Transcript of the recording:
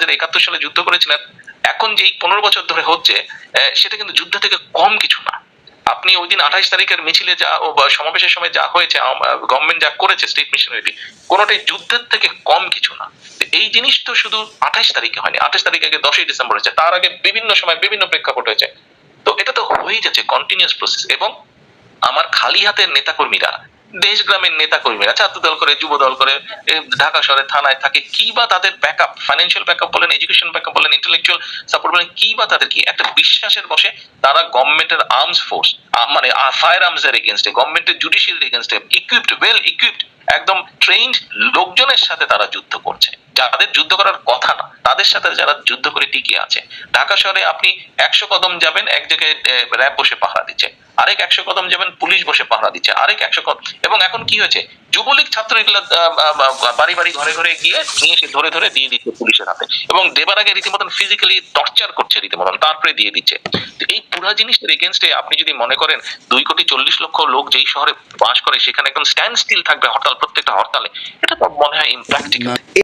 যারা একাত্তর সালে যুদ্ধ করেছিলেন এখন যেই পনেরো বছর ধরে হচ্ছে সেটা কিন্তু যুদ্ধ থেকে কম কিছু না। আপনি ওই দিন আঠাইশ তারিখের মিছিলে যা সমাবেশের সময় যা হয়েছে গভর্নমেন্ট যা করেছে স্টেট মিশনারি কোনোটাই যুদ্ধের থেকে কম কিছু না। এই জিনিস তো শুধু আঠাইশ তারিখে হয়নি। আঠাইশ তারিখ আগে দশই ডিসেম্বর হয়েছে। তার আগে বিভিন্ন সময় বিভিন্ন প্রেক্ষাপট হয়েছে। তো এটা তো হয়ে যাচ্ছে কন্টিনিউয়াস প্রসেস এবং আমার খালি হাতের নেতাকর্মীরা দেশ গ্রামের নেতা নেতাকর্মীরা ছাত্র দল করে যুব দল করে ঢাকা শহরে, থানায় থাকে, কি বা তাদের ব্যাকআপ ফাইন্যান্সিয়াল ব্যাকআপ বলেন এডুকেশন ব্যাকআপ বলেন ইন্টেলেকচুয়াল সাপোর্ট বলেন, কি বা তাদের কি? একটা বিশ্বাসের বসে তারা গভর্নমেন্টের আর্মস ফোর্স মানে ফায়ার আর্মস এর এগেনস্টে গভর্নমেন্টের জুডিশিয়াল এগেনস্টে ইকুইপড ওয়েল ইকুইপড একদম ট্রেন্ড লোকজনের সাথে তারা যুদ্ধ করছে। যাদের যুদ্ধ করার কথা না, তাদের সাথে যারা যুদ্ধ করে টিকে আছে। ঢাকা শহরে আপনি একশো কদম যাবেন, এক জায়গায় র্যাব বসে পাহারা দিচ্ছে। আরেক একশো কদম যাবেন পুলিশ বসে পাহারা দিচ্ছে, আরেক একশো কদম। এবং এখন কি হয়েছে? যুবলীগ ছাত্র এগুলো বাড়ি বাড়ি ঘরে ঘরে গিয়ে নিয়ে এসে ধরে ধরে দিয়ে দিচ্ছে পুলিশের হাতে। এবং দেবার আগে রীতিমতন ফিজিক্যালি টর্চার করছে রীতিমতন তারপরে দিয়ে দিচ্ছে। এই পুরা জিনিসটার এগেনস্টে আপনি যদি মনে করেন, দুই কোটি চল্লিশ লক্ষ লোক যেই শহরে বাস করে, সেখানে একদম স্ট্যান্ড স্টিল থাকবে হরতাল, প্রত্যেকটা হরতালে, এটা তো মনে হয় ইম্প্র্যাকটিক্যাল